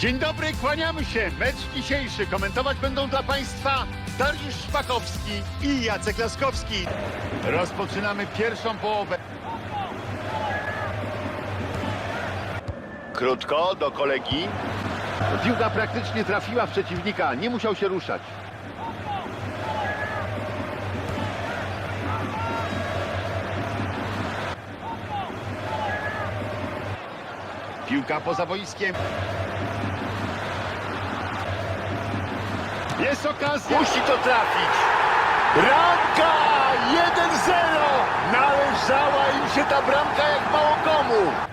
Dzień dobry, kłaniamy się. Mecz dzisiejszy komentować będą dla Państwa Dariusz Szpakowski. i Jacek Laskowski. Rozpoczynamy pierwszą połowę. Krótko do kolegi. Piłka praktycznie trafiła w przeciwnika, nie musiał się ruszać. Piłka poza boiskiem. Jest okazja. Musi to trafić. Bramka! 1-0! Należała im się ta bramka jak mało komu.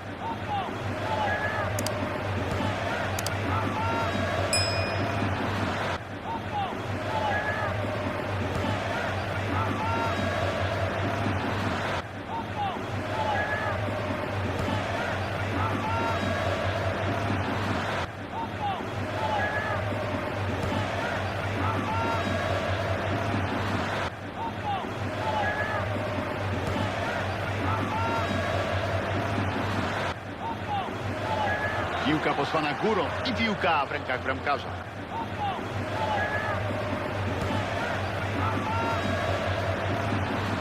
Piłka posłana górą i piłka w rękach bramkarza.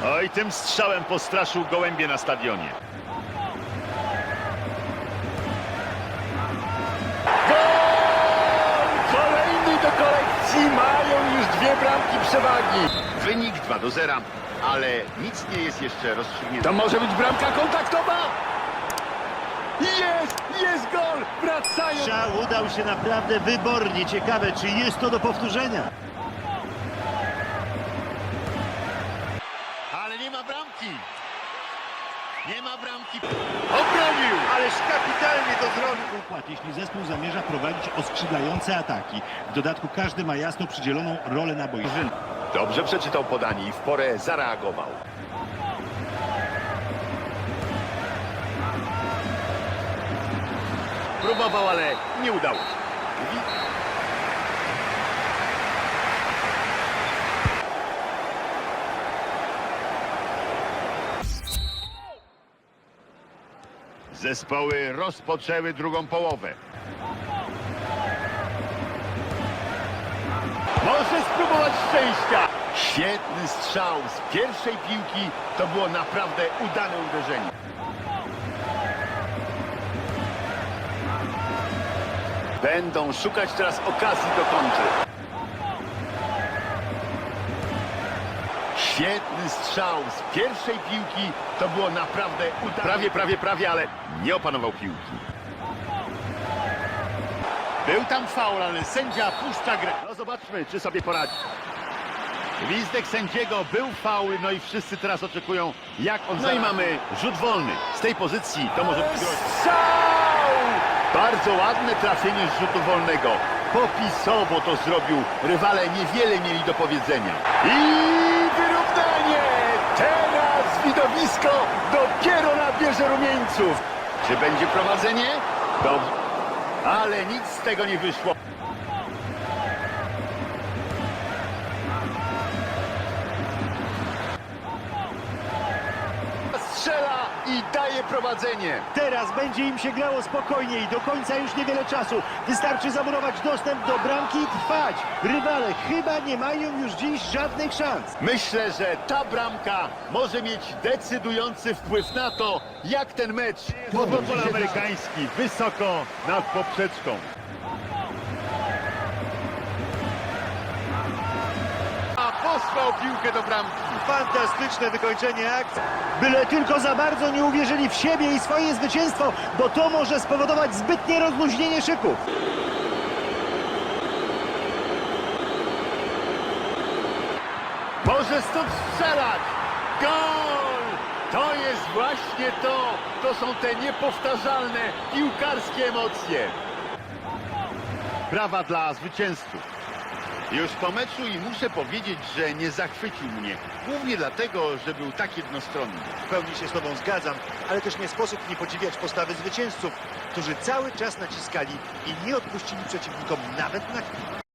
Oj, tym strzałem postraszył gołębie na stadionie. Gol! Kolejny do kolekcji. Mają już dwie bramki przewagi. Wynik 2 do 0, ale nic nie jest jeszcze rozstrzygnięte. To może być bramka kontaktowa? Jest! Jest gol! Wracają! Strzał udał się naprawdę wybornie. Ciekawe, czy jest to do powtórzenia. Ale nie ma bramki! Nie ma bramki! Obronił! Ależ kapitalnie to zrobił. Układ, jeśli zespół zamierza prowadzić oskrzydlające ataki. W dodatku każdy ma jasno przydzieloną rolę na boisku. Dobrze przeczytał podanie i w porę zareagował. Próbował, ale nie udało się. Zespoły rozpoczęły drugą połowę. Może spróbować szczęścia. Świetny strzał z pierwszej piłki. To było naprawdę udane uderzenie. Będą szukać teraz okazji do kontry. Świetny strzał z pierwszej piłki. To było naprawdę udane. Prawie, prawie, prawie, ale nie opanował piłki. Był tam faul, ale sędzia puszcza grę. No zobaczmy, czy sobie poradzi. Gwizdek sędziego był faul, no i wszyscy teraz oczekują, jak on No i mamy rzut wolny. Z tej pozycji to może być. Strzał! Bardzo ładne trafienie z rzutu wolnego. Popisowo to zrobił. Rywale niewiele mieli do powiedzenia. I wyrównanie! Teraz widowisko dopiero nabierze rumieńców. Czy będzie prowadzenie? Dobrze. Ale nic z tego nie wyszło. I daje prowadzenie. Teraz będzie im się grało spokojniej. Do końca już niewiele czasu. Wystarczy zamurować dostęp do bramki i trwać. Rywale chyba nie mają już dziś żadnych szans. Myślę, że ta bramka może mieć decydujący wpływ na to, jak ten mecz Futbol amerykański wysoko nad poprzeczką. Posłał piłkę do bramki. Fantastyczne wykończenie akcji. Byle tylko za bardzo nie uwierzyli w siebie i swoje zwycięstwo, bo to może spowodować zbytnie rozluźnienie szyków. Może stąd strzelać! Gol! To jest właśnie to! To są te niepowtarzalne piłkarskie emocje. Brawa dla zwycięzców. Już po meczu i muszę powiedzieć, że nie zachwycił mnie. Głównie dlatego, że był tak jednostronny. W pełni się z Tobą zgadzam, ale też nie sposób nie podziwiać postawy zwycięzców, którzy cały czas naciskali i nie odpuścili przeciwnikom nawet na chwilę.